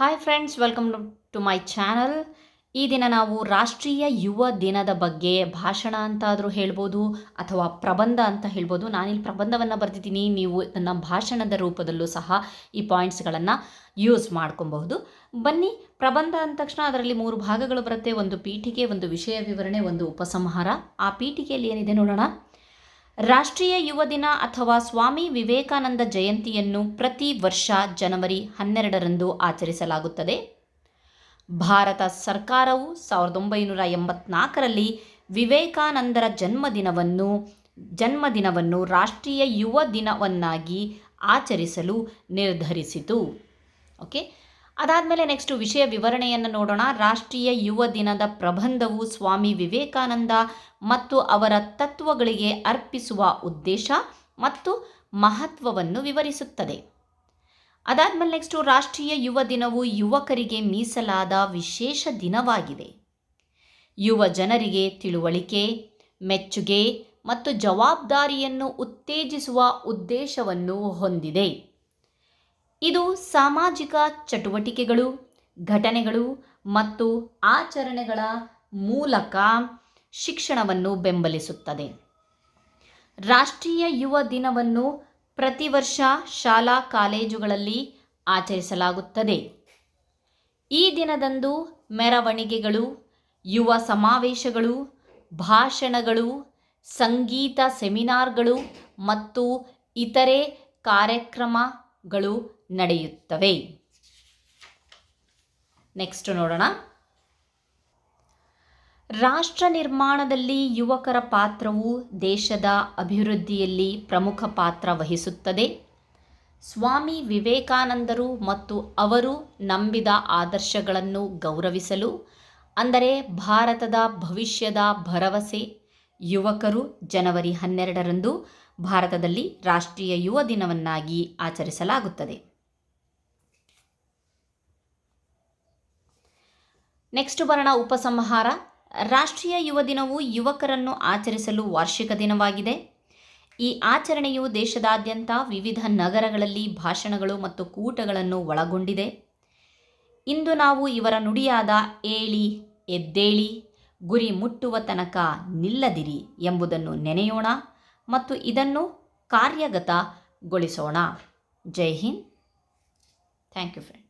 Hi friends welcome to my channel ಈ ದಿನ ನಾವು ರಾಷ್ಟ್ರೀಯ ಯುವ ದಿನದ ಬಗ್ಗೆ ಭಾಷಣ ಅಂತಾದರೂ ಹೇಳ್ಬೋದು ಅಥವಾ ಪ್ರಬಂಧ ಅಂತ ಹೇಳ್ಬೋದು. ನಾನಿಲ್ಲಿ ಪ್ರಬಂಧವನ್ನು ಬರೆದಿದ್ದೀನಿ. ನೀವು ನನ್ನ ಭಾಷಣದ ರೂಪದಲ್ಲೂ ಸಹ ಈ ಪಾಯಿಂಟ್ಸ್ಗಳನ್ನು ಯೂಸ್ ಮಾಡ್ಕೊಬಹುದು. ಬನ್ನಿ, ಪ್ರಬಂಧ ಅಂದ ತಕ್ಷಣ ಅದರಲ್ಲಿ ಮೂರು ಭಾಗಗಳು ಬರುತ್ತೆ. ಒಂದು ಪೀಠಿಕೆ ಒಂದು ವಿಷಯ ವಿವರಣೆ, ಒಂದು ಉಪಸಂಹಾರ. ಆ ಪೀಠಿಕೆಯಲ್ಲಿ ಏನಿದೆ ನೋಡೋಣ. ರಾಷ್ಟ್ರೀಯ ಯುವ ದಿನ ಅಥವಾ ಸ್ವಾಮಿ ವಿವೇಕಾನಂದ ಜಯಂತಿಯನ್ನು ಪ್ರತಿ ವರ್ಷ ಜನವರಿ ಹನ್ನೆರಡರಂದು ಆಚರಿಸಲಾಗುತ್ತದೆ. ಭಾರತ ಸರ್ಕಾರವು ಸಾವಿರದ ಒಂಬೈನೂರ ಎಂಬತ್ನಾಲ್ಕರಲ್ಲಿ ವಿವೇಕಾನಂದರ ಜನ್ಮದಿನವನ್ನು ಜನ್ಮದಿನವನ್ನು ರಾಷ್ಟ್ರೀಯ ಯುವ ದಿನವನ್ನಾಗಿ ಆಚರಿಸಲು ನಿರ್ಧರಿಸಿತು. ಓಕೆ? ಅದಾದಮೇಲೆ ನೆಕ್ಸ್ಟ್ ವಿಷಯ ವಿವರಣೆಯನ್ನು ನೋಡೋಣ. ರಾಷ್ಟ್ರೀಯ ಯುವ ದಿನದ ಪ್ರಬಂಧವು ಸ್ವಾಮಿ ವಿವೇಕಾನಂದ ಮತ್ತು ಅವರ ತತ್ವಗಳಿಗೆ ಅರ್ಪಿಸುವ ಉದ್ದೇಶ ಮತ್ತು ಮಹತ್ವವನ್ನು ವಿವರಿಸುತ್ತದೆ. ಅದಾದಮೇಲೆ ನೆಕ್ಸ್ಟು ರಾಷ್ಟ್ರೀಯ ಯುವ ದಿನವು ಯುವಕರಿಗೆ ಮೀಸಲಾದ ವಿಶೇಷ ದಿನವಾಗಿದೆ. ಯುವ ಜನರಿಗೆ ತಿಳುವಳಿಕೆ, ಮೆಚ್ಚುಗೆ ಮತ್ತು ಜವಾಬ್ದಾರಿಯನ್ನು ಉತ್ತೇಜಿಸುವ ಉದ್ದೇಶವನ್ನು ಹೊಂದಿದೆ. ಇದು ಸಾಮಾಜಿಕ ಚಟುವಟಿಕೆಗಳು, ಘಟನೆಗಳು ಮತ್ತು ಆಚರಣೆಗಳ ಮೂಲಕ ಶಿಕ್ಷಣವನ್ನು ಬೆಂಬಲಿಸುತ್ತದೆ. ರಾಷ್ಟ್ರೀಯ ಯುವ ದಿನವನ್ನು ಪ್ರತಿ ವರ್ಷ ಶಾಲಾ ಕಾಲೇಜುಗಳಲ್ಲಿ ಆಚರಿಸಲಾಗುತ್ತದೆ. ಈ ದಿನದಂದು ಮೆರವಣಿಗೆಗಳು, ಯುವ ಸಮಾವೇಶಗಳು, ಭಾಷಣಗಳು, ಸಂಗೀತ ಸೆಮಿನಾರ್ಗಳು ಮತ್ತು ಇತರೆ ಕಾರ್ಯಕ್ರಮಗಳು ನಡೆಯುತ್ತವೆ. ನೆಕ್ಸ್ಟ್ ನೋಡೋಣ. ರಾಷ್ಟ್ರ ನಿರ್ಮಾಣದಲ್ಲಿ ಯುವಕರ ಪಾತ್ರವು ದೇಶದ ಅಭಿವೃದ್ಧಿಯಲ್ಲಿ ಪ್ರಮುಖ ಪಾತ್ರ ವಹಿಸುತ್ತದೆ. ಸ್ವಾಮಿ ವಿವೇಕಾನಂದರು ಮತ್ತು ಅವರು ನಂಬಿದ ಆದರ್ಶಗಳನ್ನು ಗೌರವಿಸಲು, ಅಂದರೆ ಭಾರತದ ಭವಿಷ್ಯದ ಭರವಸೆ, ಯುವಕರು ಜನವರಿ ಹನ್ನೆರಡರಂದು ಭಾರತದಲ್ಲಿ ರಾಷ್ಟ್ರೀಯ ಯುವ ದಿನವನ್ನಾಗಿ ಆಚರಿಸಲಾಗುತ್ತದೆ. ನೆಕ್ಸ್ಟ್ ಬರೋಣ ಉಪಸಂಹಾರ. ರಾಷ್ಟ್ರೀಯ ಯುವ ದಿನವು ಯುವಕರನ್ನು ಆಚರಿಸಲು ವಾರ್ಷಿಕ ದಿನವಾಗಿದೆ. ಈ ಆಚರಣೆಯು ದೇಶದಾದ್ಯಂತ ವಿವಿಧ ನಗರಗಳಲ್ಲಿ ಭಾಷಣಗಳು ಮತ್ತು ಕೂಟಗಳನ್ನು ಒಳಗೊಂಡಿದೆ. ಇಂದು ನಾವು ಇವರ ನುಡಿಯಾದ ಏಳಿ, ಎದ್ದೇಳಿ, ಗುರಿ ಮುಟ್ಟುವ ತನಕ ನಿಲ್ಲದಿರಿ ಎಂಬುದನ್ನು ನೆನೆಯೋಣ. ಮತ್ತು ಇದನ್ನು ಕಾರ್ಯಗತಗೊಳಿಸೋಣ. ಜೈ ಹಿಂದ್. Thank you friend.